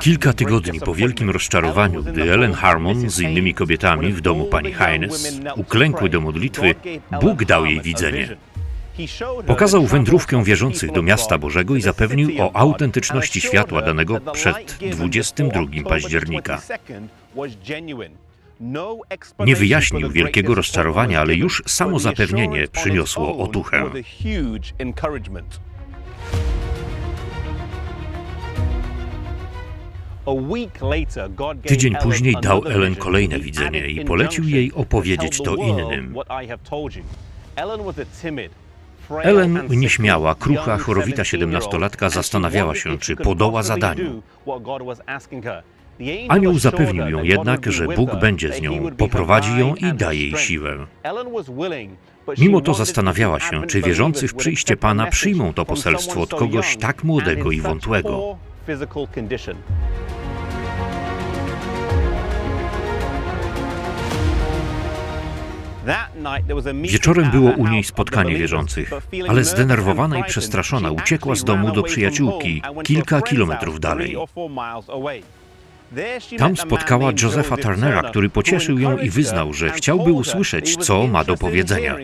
Kilka tygodni po wielkim rozczarowaniu, gdy Ellen Harmon z innymi kobietami w domu pani Haynes uklękły do modlitwy, Bóg dał jej widzenie. Pokazał wędrówkę wierzących do miasta Bożego i zapewnił o autentyczności światła danego przed 22 października. Nie wyjaśnił wielkiego rozczarowania, ale już samo zapewnienie przyniosło otuchę. Tydzień później dał Ellen kolejne widzenie i polecił jej opowiedzieć to innym. Ellen, nieśmiała, krucha, chorowita siedemnastolatka zastanawiała się, czy podoła zadaniu. Anioł zapewnił ją jednak, że Bóg będzie z nią, poprowadzi ją i da jej siłę. Mimo to zastanawiała się, czy wierzący w przyjście Pana przyjmą to poselstwo od kogoś tak młodego i wątłego. Wieczorem było u niej spotkanie wierzących, ale zdenerwowana i przestraszona uciekła z domu do przyjaciółki kilka kilometrów dalej. Tam spotkała Josepha Turnera, który pocieszył ją i wyznał, że chciałby usłyszeć, co ma do powiedzenia.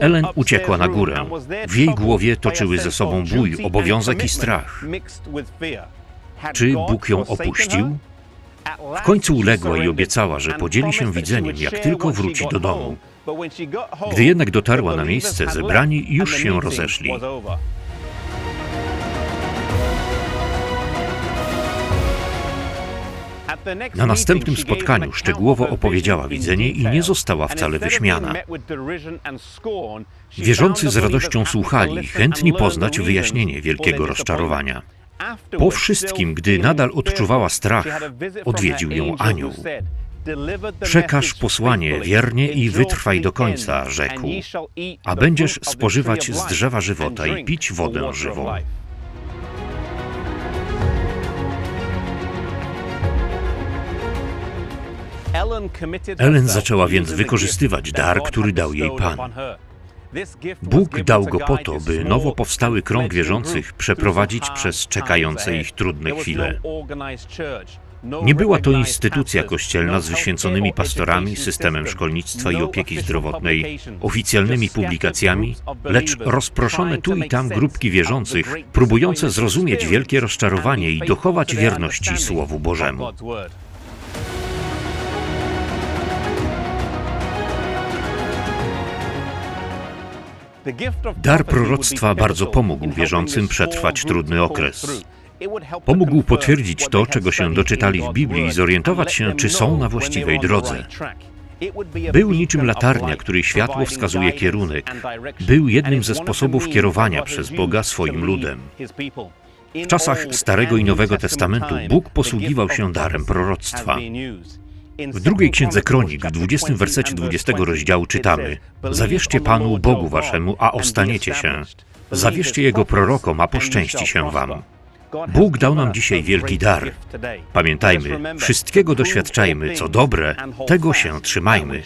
Ellen uciekła na górę. W jej głowie toczyły ze sobą bój, obowiązek i strach. Czy Bóg ją opuścił? W końcu uległa i obiecała, że podzieli się widzeniem, jak tylko wróci do domu. Gdy jednak dotarła na miejsce, zebrani już się rozeszli. Na następnym spotkaniu szczegółowo opowiedziała widzenie i nie została wcale wyśmiana. Wierzący z radością słuchali, chętni poznać wyjaśnienie wielkiego rozczarowania. Po wszystkim, gdy nadal odczuwała strach, odwiedził ją anioł. Przekaż posłanie wiernie i wytrwaj do końca, rzekł, a będziesz spożywać z drzewa żywota i pić wodę żywą. Ellen zaczęła więc wykorzystywać dar, który dał jej Pan. Bóg dał go po to, by nowo powstały krąg wierzących przeprowadzić przez czekające ich trudne chwile. Nie była to instytucja kościelna z wyświęconymi pastorami, systemem szkolnictwa i opieki zdrowotnej, oficjalnymi publikacjami, lecz rozproszone tu i tam grupki wierzących, próbujące zrozumieć wielkie rozczarowanie i dochować wierności Słowu Bożemu. Dar proroctwa bardzo pomógł wierzącym przetrwać trudny okres. Pomógł potwierdzić to, czego się doczytali w Biblii i zorientować się, czy są na właściwej drodze. Był niczym latarnia, której światło wskazuje kierunek. Był jednym ze sposobów kierowania przez Boga swoim ludem. W czasach Starego i Nowego Testamentu Bóg posługiwał się darem proroctwa. W drugiej księdze Kronik, w 20 wersecie 20 rozdziału czytamy: Zawierzcie Panu Bogu waszemu, a ostaniecie się. Zawierzcie Jego prorokom, a poszczęści się wam. Bóg dał nam dzisiaj wielki dar. Pamiętajmy, wszystkiego doświadczajmy, co dobre, tego się trzymajmy.